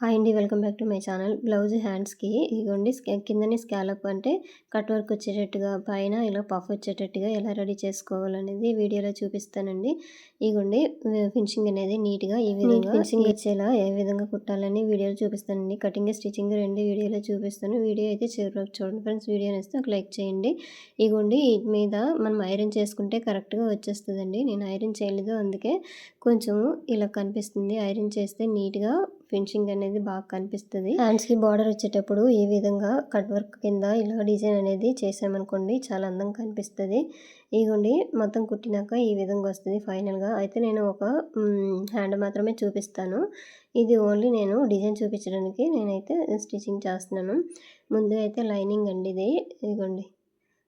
Hi అండి welcome back to my channel. Blouse హ్యాండ్స్కి ఇదిగోండి కిందని స్కాలప్ అంటే కట్ వర్క్ వచ్చేటట్టుగా పైన ఇలా పఫ్ వచ్చేటట్టుగా ఎలా రెడీ చేసుకోవాలనేది వీడియోలో చూపిస్తానండి. ఇదిగోండి ఫినిషింగ్ అనేది నీట్గా ఈ విధంగా ఫినిషింగ్ వచ్చేలా ఏ విధంగా కుట్టాలని వీడియోలో చూపిస్తానండి. కటింగ్ స్టిచ్చింగ్ రెండు వీడియోలో చూపిస్తాను. వీడియో అయితే చివరికి చూడండి ఫ్రెండ్స్. వీడియో నేస్తే ఒక లైక్ చేయండి. ఇగోండి ఈ మీద మనం ఐరన్ చేసుకుంటే కరెక్ట్గా వచ్చేస్తుందండి. నేను ఐరన్ చేయలేదు అందుకే కొంచెం ఇలా కనిపిస్తుంది. ఐరన్ చేస్తే నీట్గా ఫినిషింగ్ అనేది బాగా కనిపిస్తుంది. హ్యాండ్స్కి బార్డర్ వచ్చేటప్పుడు ఈ విధంగా కట్ వర్క్ కింద ఇలా డిజైన్ అనేది చేసామనుకోండి చాలా అందంగా కనిపిస్తుంది. ఇగోండి మొత్తం కుట్టినాక ఈ విధంగా వస్తుంది ఫైనల్గా. అయితే నేను ఒక హ్యాండ్ మాత్రమే చూపిస్తాను. ఇది ఓన్లీ నేను డిజైన్ చూపించడానికి నేనైతే స్టిచ్చింగ్ చేస్తున్నాను. ముందు అయితే లైనింగ్ అండి ఇది. ఇదిగోండి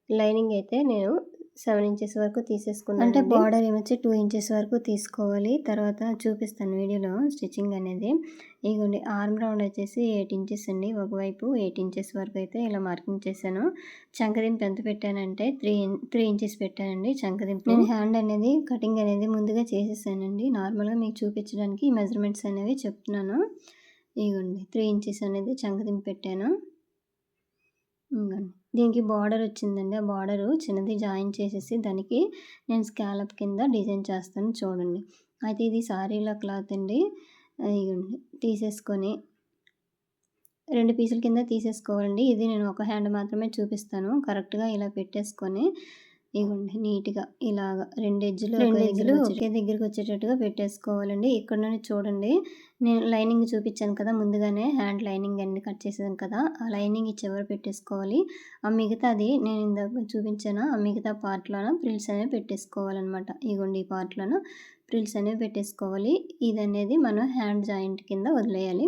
లైనింగ్ అయితే నేను సెవెన్ ఇంచెస్ వరకు తీసేసుకున్నాను అంటే బార్డర్ ఏమొచ్చి టూ ఇంచెస్ వరకు తీసుకోవాలి. తర్వాత చూపిస్తాను వీడియోలో స్టిచ్చింగ్ అనేది. ఇగోండి ఆర్మ్ రౌండ్ వచ్చేసి ఎయిట్ ఇంచెస్ అండి. ఒకవైపు ఎయిట్ ఇంచెస్ వరకు అయితే ఇలా మార్కింగ్ చేశాను. చంకదింపు ఎంత పెట్టానంటే త్రీ త్రీ ఇంచెస్ పెట్టానండి చంకదింపు. నేను హ్యాండ్ అనేది కటింగ్ అనేది ముందుగా చేసేసానండి. నార్మల్గా మీకు చూపించడానికి మెజర్మెంట్స్ అనేవి చెప్తున్నాను. ఇగోండి త్రీ ఇంచెస్ అనేది చంకదింపు పెట్టాను. దీనికి బార్డర్ వచ్చిందండి. ఆ బార్డరు చిన్నది జాయిన్ చేసేసి దానికి నేను స్కాలప్ కింద డిజైన్ చేస్తాను చూడండి. అయితే ఇది సారీలో క్లాత్ అండి. తీసేసుకొని రెండు పీసుల కింద తీసేసుకోవాలండి. ఇది నేను ఒక హ్యాండ్ మాత్రమే చూపిస్తాను. కరెక్ట్గా ఇలా పెట్టేసుకొని ఇవ్వండి నీట్గా ఇలాగా రెండు ఎజ్జులు రెండు ఎజ్జులు ఒకే దగ్గరికి వచ్చేటట్టుగా పెట్టేసుకోవాలండి. ఇక్కడ నుండి చూడండి. నేను లైనింగ్ చూపించాను కదా ముందుగానే హ్యాండ్ లైనింగ్ అన్ని కట్ చేసాను కదా ఆ లైనింగ్ చివరి పెట్టేసుకోవాలి? ఆ మిగతాది నేను ఇందాక చూపించాను? ఆ మిగతా పార్ట్లోన? ప్రిల్స్ అనేవి పెట్టేసుకోవాలన్నమాట. ఇగోండి ఈ పార్ట్లోన? ప్రిల్స్ అనేవి పెట్టేసుకోవాలి. ఇది అనేది మనం హ్యాండ్ జాయింట్ కింద వదిలేయాలి.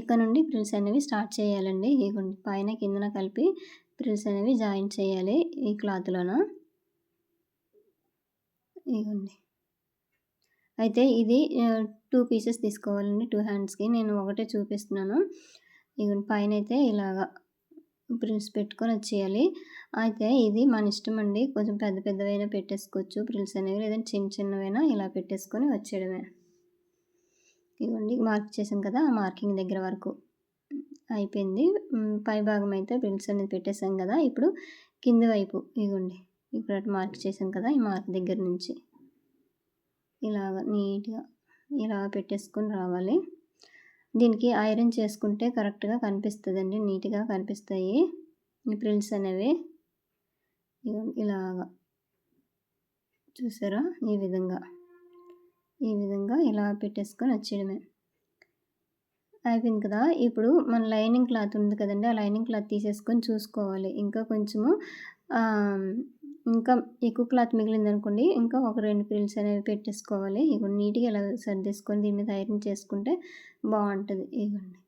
ఇక్కడ నుండి ప్రిల్స్ అనేవి స్టార్ట్ చేయాలండి. ఇగోండి పైన కిందన కలిపి ప్రిల్స్ అనేవి జాయిన్ చేయాలి ఈ క్లాత్లోన? ఇవ్వండి అయితే ఇది టూ పీసెస్ తీసుకోవాలండి టూ హ్యాండ్స్కి నేను ఒకటే చూపిస్తున్నాను. ఇవ్వండి పైన అయితే ఇలాగా ప్రిల్స్ పెట్టుకొని వచ్చేయాలి. అయితే ఇది మన ఇష్టం అండి. కొంచెం పెద్ద పెద్దవైనా పెట్టేసుకోవచ్చు. ప్రిల్స్ అనేవి లేదంటే చిన్న చిన్నవైనా ఇలా పెట్టేసుకొని వచ్చేయడమే. ఇవ్వండి మార్క్ చేసాం కదా ఆ మార్కింగ్ దగ్గర వరకు అయిపోయింది. పై భాగం అయితే ప్రిల్స్ అనేది పెట్టేసాం కదా. ఇప్పుడు కింది వైపు ఇవ్వండి ఇప్పుడు అటు మార్క్ చేశాను కదా ఈ మార్క్ దగ్గర నుంచి. ఇలాగ నీట్గా ఇలా పెట్టేసుకొని రావాలి. దీనికి ఐరన్ చేసుకుంటే కరెక్ట్గా కనిపిస్తుందండి నీట్గా కనిపిస్తాయి ఈ ప్రిల్స్ అనేవి. ఇలాగా. చూసారా? ఈ విధంగా. ఈ విధంగా ఇలా పెట్టేసుకొని వచ్చేయడమే. అయిపోయింది కదా? ఇప్పుడు మన లైనింగ్ క్లాత్ ఉంది కదండి ఆ లైనింగ్ క్లాత్ తీసేసుకొని చూసుకోవాలి. ఇంకా కొంచెము ఇంకా ఎక్కువ క్లాత్ మిగిలింది అనుకోండి ఇంకా ఒక రెండు పిల్స్ అనేవి పెట్టేసుకోవాలి. ఇక నీట్గా ఇలా సర్దేసుకొని దీని మీద ఐరన్ చేసుకుంటే బాగుంటుంది ఇవ్వండి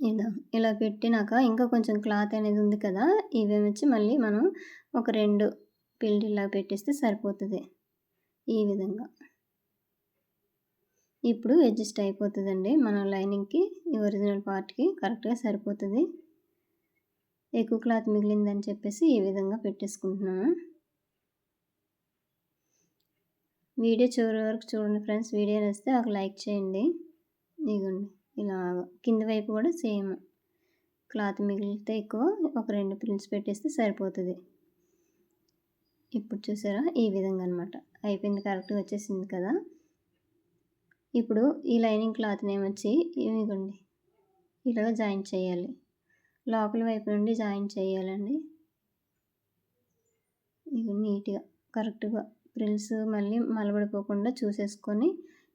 ఇదా ఇలా పెట్టినాక ఇంకా కొంచెం క్లాత్ అనేది ఉంది కదా ఇవి వచ్చి మళ్ళీ మనం ఒక రెండు పిల్లి ఇలా పెట్టేస్తే సరిపోతుంది. ఈ విధంగా. ఇప్పుడు అడ్జస్ట్ అయిపోతుందండి. మన లైనింగ్కి ఈ ఒరిజినల్ పార్ట్కి కరెక్ట్గా సరిపోతుంది. ఎక్కువ క్లాత్ మిగిలిందని చెప్పేసి ఈ విధంగా పెట్టేసుకుంటున్నాను. వీడియో చివరి వరకు చూడండి ఫ్రెండ్స్. వీడియో వస్తే ఒక లైక్ చేయండి. ఇదిగోండి ఇలా కింద వైపు కూడా సేమ్ క్లాత్ మిగిలితే ఎక్కువ ఒక రెండు ప్రింట్స్ పెట్టేస్తే సరిపోతుంది. ఇప్పుడు చూసారా? ఈ విధంగా అనమాట అయిపోయింది కరెక్ట్గా వచ్చేసింది కదా. ఇప్పుడు ఈ లైనింగ్ క్లాత్ని ఏమొచ్చి ఇవిగోండి ఇలాగ జాయిన్ చేయాలి. లోపల వైపు నుండి జాయిన్ చేయాలండి. ఇవి నీట్గా కరెక్ట్గా ప్రిల్స్ మళ్ళీ మలబడిపోకుండా చూసేసుకొని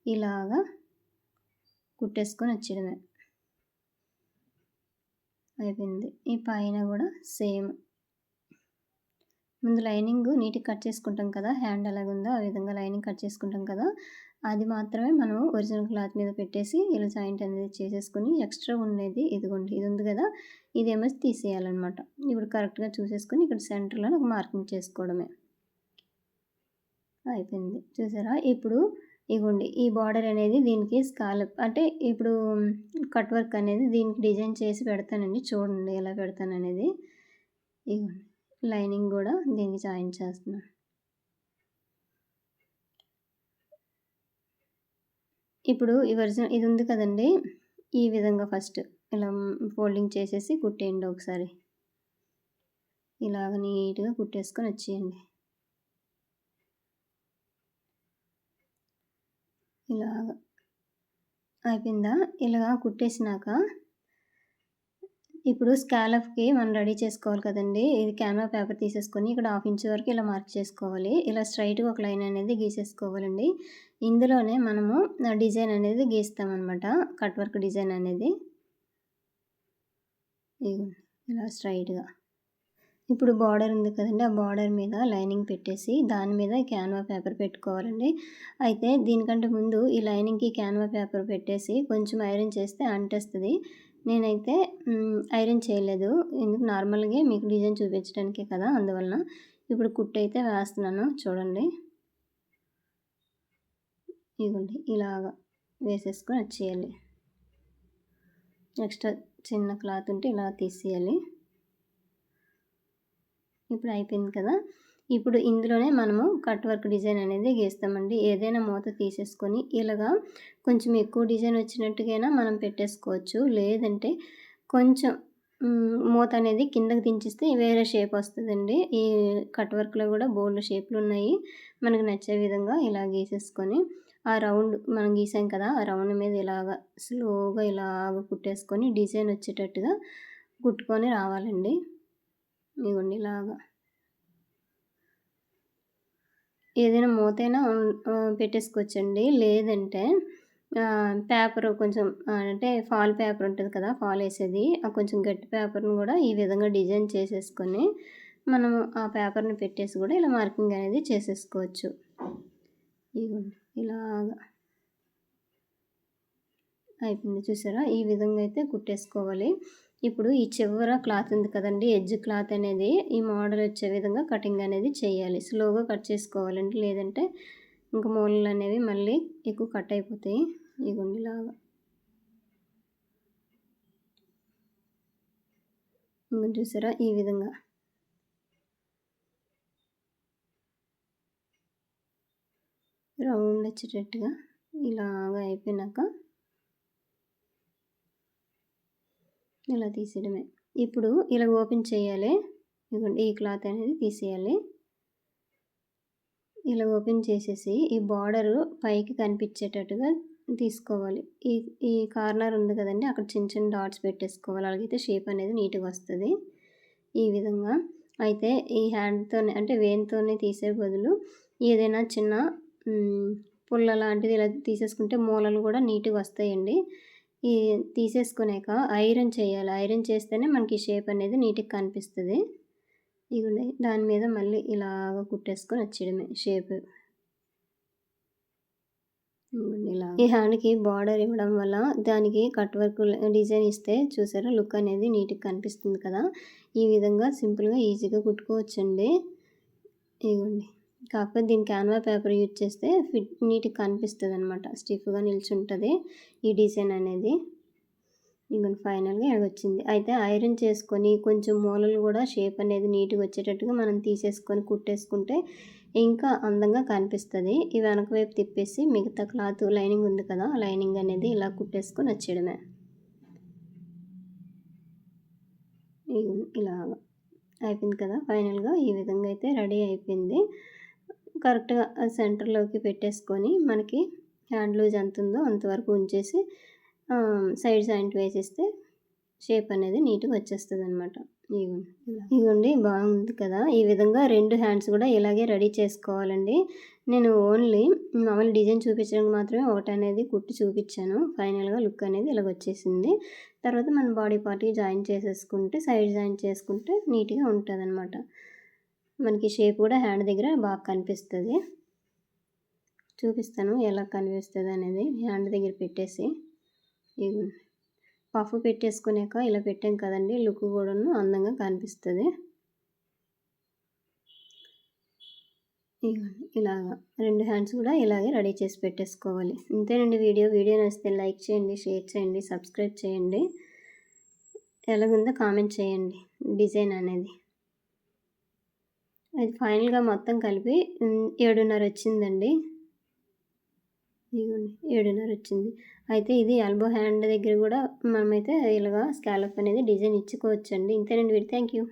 ఇలాగా కుట్టేసుకొని వచ్చేయడమే. అయిపోయింది. ఈ పైన కూడా సేమ్ ముందు లైనింగ్ నీట్గా కట్ చేసుకుంటాం కదా హ్యాండ్ ఎలాగుందో ఆ విధంగా లైనింగ్ కట్ చేసుకుంటాం కదా అది మాత్రమే మనం ఒరిజినల్ క్లాత్ మీద పెట్టేసి ఇలా జాయింట్ అనేది చేసేసుకొని ఎక్స్ట్రా ఉండేది ఇదిగోండి ఇది ఉంది కదా ఇదేమో తీసేయాలన్నమాట. ఇప్పుడు కరెక్ట్గా చూసేసుకొని ఇక్కడ సెంటర్లో నాకు మార్కింగ్ చేసుకోవడమే. అయిపోయింది. చూసారా? ఇప్పుడు ఇగోండి ఈ బార్డర్ అనేది దీనికి స్కాలప్ అంటే ఇప్పుడు కట్ వర్క్ అనేది దీనికి డిజైన్ చేసి పెడతానండి చూడండి ఎలా పెడతాననేది. ఇగోండి లైనింగ్ కూడా దీనికి జాయిన్ చేస్తున్నాను ఇప్పుడు ఈ ఒరిజినల్ ఇది ఉంది కదండీ! ఈ విధంగా ఫస్ట్ ఇలా ఫోల్డింగ్ చేసేసి కుట్టేయండి ఒకసారి. ఇలాగ నీట్‌గా కుట్టేసుకొని వచ్చేయండి. ఇలాగ. అయిపోయిందా? ఇలా కుట్టేసినాక ఇప్పుడు స్కాలప్‌కి మనం రెడీ చేసుకోవాలి కదండీ! ఇది క్యాన్వా పేపర్ తీసేసుకొని ఇక్కడ హాఫ్ ఇంచ్ వరకు ఇలా మార్క్ చేసుకోవాలి. ఇలా స్ట్రైట్గా ఒక లైన్ అనేది గీసేసుకోవాలండి. ఇందులోనే మనము డిజైన్ అనేది గీస్తామనమాట. కట్ వర్క్ డిజైన్ అనేది. ఇలా స్ట్రైట్గా ఇప్పుడు బార్డర్ ఉంది కదండి ఆ బార్డర్ మీద లైనింగ్ పెట్టేసి దాని మీద క్యాన్వా పేపర్ పెట్టుకోవాలండి. అయితే దీనికంటే ముందు ఈ లైనింగ్‌కి క్యాన్వా పేపర్ పెట్టేసి కొంచెం ఐరన్ చేస్తే అంటేస్తుంది నేనైతే ఐరన్ చేయలేదు. ఎందుకు నార్మల్‌గా మీకు డిజైన్ చూపించడానికే కదా! అందువలన. ఇప్పుడు కుట్టయితే వేస్తున్నాను చూడండి. ఇదిగోండి ఇలాగా వేసేసుకొని వచ్చేయాలి. ఎక్స్ట్రా చిన్న క్లాత్ ఉంటే ఇలా తీసేయాలి. ఇప్పుడు అయిపోయింది కదా! ఇప్పుడు ఇందులోనే మనము కట్ వర్క్ డిజైన్ అనేది గీస్తామండి. ఏదైనా మూత తీసేసుకొని ఇలాగా కొంచెం ఎక్కువ డిజైన్ వచ్చినట్టుగైనా మనం పెట్టేసుకోవచ్చు. లేదంటే కొంచెం మూత అనేది కిందకి దించిస్తే వేరే షేప్ వస్తుందండి ఈ కట్ వర్క్‌లో కూడా బోర్డ్ షేప్లు ఉన్నాయి మనకు నచ్చే విధంగా ఇలా గీసేసుకొని ఆ రౌండ్ మనం గీసాం కదా! ఆ రౌండ్ మీద ఇలాగ స్లోగా ఇలాగ కుట్టేసుకొని డిజైన్ వచ్చేటట్టుగా కుట్టుకొని రావాలండి. ఇదిగోండి ఇలాగా. ఏదైనా మూతైనా పెట్టేసుకోవచ్చండి. లేదంటే పేపర్ కొంచెం అంటే ఫాల్ పేపర్ ఉంటుంది కదా! ఫాల్ వేసేది ఆ కొంచెం గట్టి పేపర్ను కూడా ఈ విధంగా డిజైన్ చేసేసుకొని మనము ఆ పేపర్‌ని పెట్టేసి కూడా ఇలా మార్కింగ్ అనేది చేసేసుకోవచ్చు. ఇదిగోండి ఇలాగా. అయిపోయింది చూసారా? ఈ విధంగా అయితే కుట్టేసుకోవాలి. ఇప్పుడు ఈ చివర క్లాత్ ఉంది కదండి ఎడ్జ్ క్లాత్ అనేది ఈ మోడల్ వచ్చే విధంగా కటింగ్ అనేది చేయాలి. స్లోగా కట్ చేసుకోవాలండి. లేదంటే ఇంక మూలలు అనేవి మళ్ళీ ఎక్కువ కట్ అయిపోతాయి. ఈ ఇలాగా. చూసారా? ఈ విధంగా. రౌండ్ వచ్చేటట్టుగా ఇలాగ అయిపోయినాక ఇలా తీసేయడమే. ఇప్పుడు ఇలా ఓపెన్ చేయాలి. ఇదిగోండి ఈ క్లాత్ అనేది తీసేయాలి. ఇలా ఓపెన్ చేసేసి ఈ బార్డరు పైకి కనిపించేటట్టుగా తీసుకోవాలి. ఈ ఈ కార్నర్ ఉంది కదండి అక్కడ చిన్న చిన్న డాట్స్ పెట్టేసుకోవాలి. అలాగైతే షేప్ అనేది నీట్‌గా వస్తుంది ఈ విధంగా. అయితే ఈ హ్యాండ్‌తోనే అంటే వేన్తోనే తీసే బదులు ఏదైనా చిన్న పుల్ల లాంటిది ఇలా తీసేసుకుంటే మూలలు కూడా నీట్‌గా వస్తాయండి. ఈ తీసేసుకునేక ఐరన్ చేయాలి. ఐరన్ చేస్తేనే మనకి షేప్ అనేది నీట్‌గా కనిపిస్తుంది ఇవి దాని మీద మళ్ళీ ఇలాగ కుట్టేసుకొని వచ్చేయడమే షేప్. ఇలా. ఈ హ్యాండ్‌కి బార్డర్ ఇవ్వడం వల్ల దానికి కట్ వర్క్ డిజైన్ ఇస్తే చూసారా లుక్ అనేది నీట్‌గా కనిపిస్తుంది కదా! ఈ విధంగా సింపుల్‌గా ఈజీగా కుట్టుకోవచ్చండి. ఇవ్వండి కాకపోతే దీని క్యాన్వా పేపర్ యూజ్ చేస్తే ఫిట్ నీట్‌గా కనిపిస్తుంది అనమాట స్టిఫ్‌గా నిల్చుంటుంది ఈ డిజైన్ అనేది. ఇదిగోండి ఫైనల్‌గా వచ్చింది అయితే ఐరన్ చేసుకొని కొంచెం మూలలు కూడా షేప్ అనేది నీట్‌గా వచ్చేటట్టుగా మనం తీసేసుకొని కుట్టేసుకుంటే ఇంకా అందంగా కనిపిస్తుంది ఈ వెనక వైపు తిప్పేసి మిగతా క్లాత్ లైనింగ్ ఉంది కదా! లైనింగ్ అనేది ఇలా కుట్టేసుకొని వచ్చేయడమే. ఇలా అయిపోయింది కదా! ఫైనల్‌గా ఈ విధంగా అయితే రెడీ అయిపోయింది. కరెక్ట్‌గా సెంటర్‌లోకి పెట్టేసుకొని మనకి హ్యాండ్ లూజ్ ఎంత ఉందో అంతవరకు ఉంచేసి సైడ్ జాయింట్ వేసేస్తే షేప్ అనేది నీట్‌గా వచ్చేస్తుంది అనమాట ఇలా. ఇదిగోండి బాగుంది కదా! ఈ విధంగా రెండు హ్యాండ్స్ కూడా ఇలాగే రెడీ చేసుకోవాలండి. నేను ఓన్లీ మామూలు డిజైన్ చూపించడానికి మాత్రమే ఒకటి అనేది కుట్టి చూపించాను. ఫైనల్‌గా లుక్ అనేది ఇలాగ వచ్చేసింది తర్వాత మన బాడీ పార్ట్‌కి జాయిన్ చేసేసుకుంటే సైడ్ జాయిన్ చేసుకుంటే నీట్‌గా ఉంటదనమాట. మనకి షేప్ కూడా హ్యాండ్ దగ్గర బాగా కనిపిస్తుంది చూపిస్తాను ఎలా కనిపిస్తుంది అనేది హ్యాండ్ దగ్గర పెట్టేసి. పఫ్ పెట్టేసుకునేక ఇలా పెట్టాం కదండీ! లుక్ కూడాను అందంగా కనిపిస్తుంది ఇదిగోండి ఇలాగా రెండు హ్యాండ్స్ కూడా ఇలాగే రెడీ చేసి పెట్టేసుకోవాలి. ఇంతేనండి వీడియో. వీడియో నచ్చితే లైక్ చేయండి, షేర్ చేయండి, సబ్స్క్రైబ్ చేయండి. ఎలాగుందో కామెంట్ చేయండి డిజైన్ అనేది. అది ఫైనల్‌గా మొత్తం కలిపి ఏడున్నర వచ్చిందండి. ఇదిగోండి ఏడున్నర వచ్చింది. అయితే ఇది ఎల్బో హ్యాండ్ దగ్గర కూడా మనమైతే ఇలాగా స్కాలప్ అనేది డిజైన్ ఇచ్చుకోవచ్చండి. ఇంతేనండి వీడి థ్యాంక్ యూ